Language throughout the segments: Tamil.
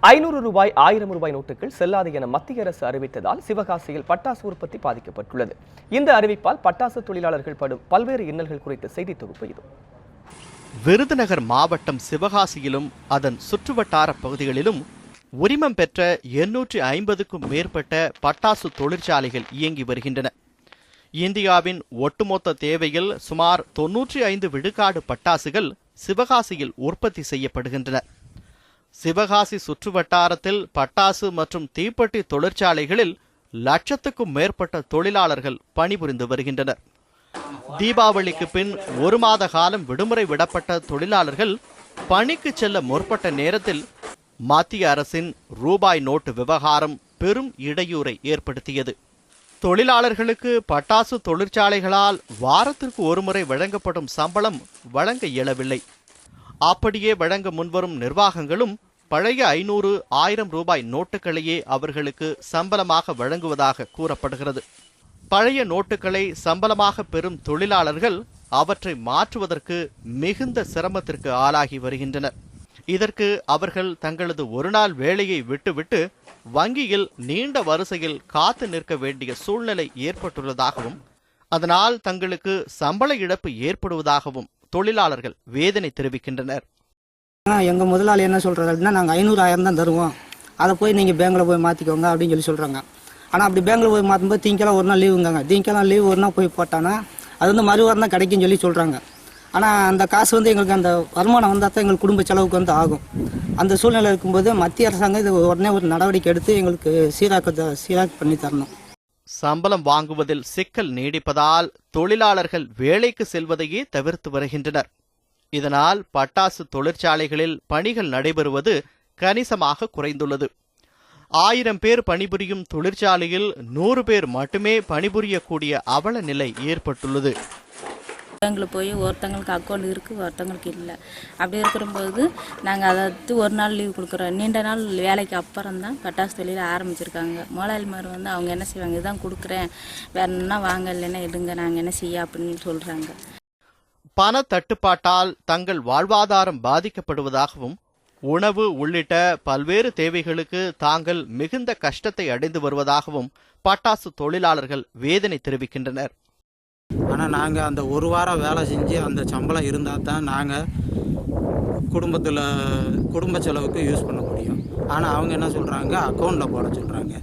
ஐநூறு ரூபாய் ஆயிரம் ரூபாய் நோட்டுகள் செல்லாது என மத்திய அரசு அறிவித்ததால் சிவகாசியில் பட்டாசு உற்பத்தி பாதிக்கப்பட்டுள்ளது. இந்த அறிவிப்பால் பட்டாசு தொழிலாளர்கள் படும் பல்வேறு இன்னல்கள் குறித்த செய்தி தொகுப்பு இது. விருதுநகர் மாவட்டம் சிவகாசியிலும் அதன் சுற்றுவட்டார பகுதிகளிலும் உரிமம் பெற்ற எண்ணூற்றி ஐம்பதுக்கும் மேற்பட்ட பட்டாசு தொழிற்சாலைகள் இயங்கி வருகின்றன. இந்தியாவின் ஒட்டுமொத்த தேவையில் சுமார் தொன்னூற்றி ஐந்து விழுக்காடு பட்டாசுகள் சிவகாசியில் உற்பத்தி செய்யப்படுகின்றன. சிவகாசி சுற்றுவட்டாரத்தில் பட்டாசு மற்றும் தீப்பெட்டி தொழிற்சாலைகளில் லட்சத்துக்கும் மேற்பட்ட தொழிலாளர்கள் பணிபுரிந்து வருகின்றனர். தீபாவளிக்கு பின் ஒரு மாத காலம் விடுமுறை விடப்பட்ட தொழிலாளர்கள் பணிக்கு செல்ல முற்பட்ட நேரத்தில் மத்திய அரசின் ரூபாய் நோட்டு விவகாரம் பெரும் இடையூறை ஏற்படுத்தியது. தொழிலாளர்களுக்கு பட்டாசு தொழிற்சாலைகளால் வாரத்திற்கு ஒருமுறை வழங்கப்படும் சம்பளம் வழங்க இயலவில்லை. அப்படியே வழங்க முன்வரும் நிர்வாகங்களும் பழைய ஐநூறு ஆயிரம் ரூபாய் நோட்டுகளையே அவர்களுக்கு சம்பளமாக வழங்குவதாக கூறப்படுகிறது. பழைய நோட்டுகளை சம்பளமாக பெறும் தொழிலாளர்கள் அவற்றை மாற்றுவதற்கு மிகுந்த சிரமத்திற்கு ஆளாகி வருகின்றனர். இதற்கு அவர்கள் தங்களது ஒருநாள் வேலையை விட்டுவிட்டு வங்கியில் நீண்ட வரிசையில் காத்து நிற்க வேண்டிய சூழ்நிலை ஏற்பட்டுள்ளதாகவும் அதனால் தங்களுக்கு சம்பள இழப்பு ஏற்படுவதாகவும் தொழிலாளர்கள் வேதனை தெரிவிக்கின்றனர். எங்கள் முதலாளி என்ன சொல்கிறாரு அப்படின்னா நாங்கள் ஐநூறு ஆயிரம் தான் தருவோம். அதை போய் நீங்கள் பேங்கில் போய் மாற்றிக்கோங்க அப்படின்னு சொல்லி சொல்கிறாங்க ஆனால் அப்படி பேங்கில் போய் மாற்றும்போது திங்கெல்லாம் ஒரு நாள் லீவுங்காங்க திங்கெல்லாம் லீவ் ஒரு நாள் போய் போட்டான்னா அது வந்து மறுவாரம் தான் கிடைக்கும்னு சொல்லி சொல்கிறாங்க ஆனால் அந்த காசு வந்து எங்களுக்கு அந்த வருமானம் வந்தால் தான் எங்களுக்கு குடும்ப செலவுக்கு வந்து ஆகும். அந்த சூழ்நிலை இருக்கும்போது மத்திய அரசாங்கம் இது உடனே ஒரு நடவடிக்கை எடுத்து எங்களுக்கு சீராக்க சீராக்க பண்ணி தரணும். சம்பளம் வாங்குவதில் சிக்கல் நீடிப்பதால் தொழிலாளர்கள் வேலைக்கு செல்வதையே தவிர்த்து வருகின்றனர். இதனால் பட்டாசு தொழிற்சாலைகளில் பணிகள் நடைபெறுவது கணிசமாக குறைந்துள்ளது. ஆயிரம் பேர் பணிபுரியும் தொழிற்சாலையில் நூறு பேர் மட்டுமே பணிபுரியக்கூடிய அவல நிலை ஏற்பட்டுள்ளது. ஒருத்தங்களுக்கு போய் ஒருத்தங்களுக்கு அக்கௌண்ட் இருக்குது ஒருத்தங்களுக்கு இல்லை. அப்படி இருக்கிறபோது நாங்கள் அதாவது ஒரு நாள் லீவ் கொடுக்குறோம். நீண்ட நாள் வேலைக்கு அப்புறம் தான் பட்டாசு தொழில் ஆரம்பிச்சிருக்காங்க. முதலாளிமார் வந்து அவங்க என்ன செய்வாங்க இதான் கொடுக்குறேன். வேணும்னா வாங்க இல்லைன்னா எடுங்க நாங்கள் என்ன செய்ய? அப்படின்னு சொல்கிறாங்க பண தட்டுப்பாட்டால் தங்கள் வாழ்வாதாரம் பாதிக்கப்படுவதாகவும் உணவு உள்ளிட்ட பல்வேறு தேவைகளுக்கு தாங்கள் மிகுந்த கஷ்டத்தை அடைந்து வருவதாகவும் பட்டாசு தொழிலாளர்கள் வேதனை தெரிவிக்கின்றனர். ஆனால் நாங்கள் அந்த ஒரு வாரம் வேலை செஞ்சு அந்த சம்பளம் இருந்தால் தான் நாங்கள் குடும்பத்தில் குடும்ப செலவுக்கு யூஸ் பண்ண முடியும். ஆனால் அவங்க என்ன சொல்கிறாங்க அக்கௌண்ட்டில் போட சொல்கிறாங்க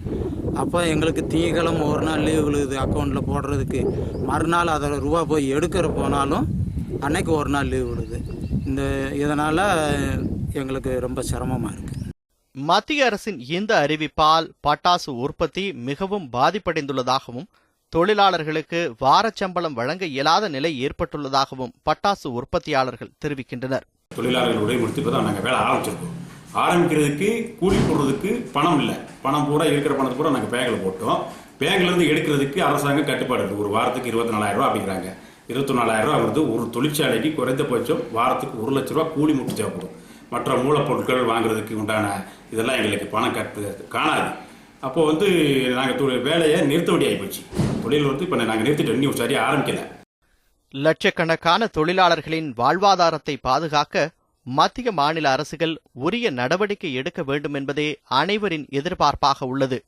அப்போ எங்களுக்கு திங்கக்கிழமை ஒரு நாள் லீவ் விழுது அக்கௌண்ட்டில் போடுறதுக்கு. மறுநாள் அதை ரூபா போய் எடுக்கிற போனாலும் அன்னைக்கு ஒரு நாள் லீவ் விழுது இந்த இதனால் எங்களுக்கு ரொம்ப சிரமமாக இருக்குது மத்திய அரசின் இந்த அறிவிப்பால் பட்டாசு உற்பத்தி மிகவும் பாதிப்படைந்துள்ளதாகவும் தொழிலாளர்களுக்கு வாரச்சம்பளம் வழங்க இயலாத நிலை ஏற்பட்டுள்ளதாகவும் பட்டாசு உற்பத்தியாளர்கள் தெரிவிக்கின்றனர். தொழிலாளர்களுடைய முடித்து இப்போ தான் நாங்கள் வேலை ஆரம்பிச்சிருக்கோம். ஆரம்பிக்கிறதுக்கு கூலி போடுறதுக்கு பணம் இல்லை. பணம் பூரா இருக்கிற பணத்தை பூரா நாங்கள் பேங்கில் போட்டோம். பேங்க்ல இருந்து எடுக்கிறதுக்கு அரசாங்கம் கட்டுப்பாடு இருக்குது ஒரு வாரத்துக்கு இருபத்தி நாலாயிரம் ரூபா அப்படிங்கிறாங்க. இருபத்தி நாலாயிரம் ரூபா வருது. ஒரு தொழிற்சாலைக்கு குறைந்தபட்சம் வாரத்துக்கு ஒரு லட்ச ரூபா கூலி முட்டு தேவைப்படும். மற்ற மூலப்பொருட்கள் வாங்குறதுக்கு உண்டான இதெல்லாம் எங்களுக்கு பணம் கட்டு காணாது. அப்போது வந்து நாங்கள் வேலையை நிறுத்த வேண்டிய போச்சு. தொழில் வந்து இப்போ நாங்கள் நிறுத்திட்டோம். இன்னும் சரியாக ஆரம்பிக்கல. லட்சக்கணக்கான தொழிலாளர்களின் வாழ்வாதாரத்தை பாதுகாக்க மத்திய மாநில அரசுகள் உரிய நடவடிக்கை எடுக்க வேண்டும் என்பதே அனைவரின் எதிர்பார்ப்பாக உள்ளது.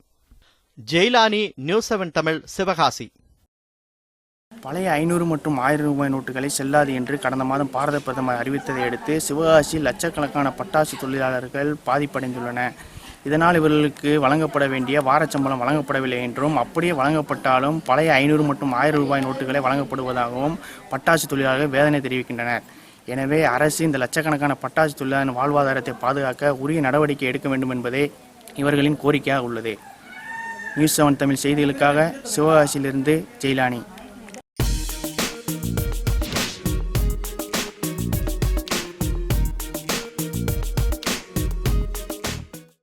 Jailani news seven Tamil Sivakasi. பழைய ஐநூறு மற்றும் ஆயிரம் ரூபாய் நோட்டுகளை செல்லாது என்று கடந்த மாதம் பாரத பிரதமர் அறிவித்ததை அடுத்து சிவகாசியில் லட்சக்கணக்கான பட்டாசு தொழிலாளர்கள் பாதிப்படைந்துள்ளன. இதனால் இவர்களுக்கு வழங்கப்பட வேண்டிய வாரச்சம்பளம் வழங்கப்படவில்லை என்றும் அப்படியே வழங்கப்பட்டாலும் பழைய ஐநூறு மற்றும் ஆயிரம் ரூபாய் நோட்டுகளை வழங்கப்படுவதாகவும் பட்டாசு தொழிலாளர்கள் வேதனை தெரிவிக்கின்றனர். எனவே அரசு இந்த லட்சக்கணக்கான பட்டாசு தொழிலாளர் வாழ்வாதாரத்தை பாதுகாக்க உரிய நடவடிக்கை எடுக்க வேண்டும் என்பதே இவர்களின் கோரிக்கையாக உள்ளது. நியூஸ் செவன் தமிழ் செய்திகளுக்காக சிவகாசியிலிருந்து ஜெயிலானி.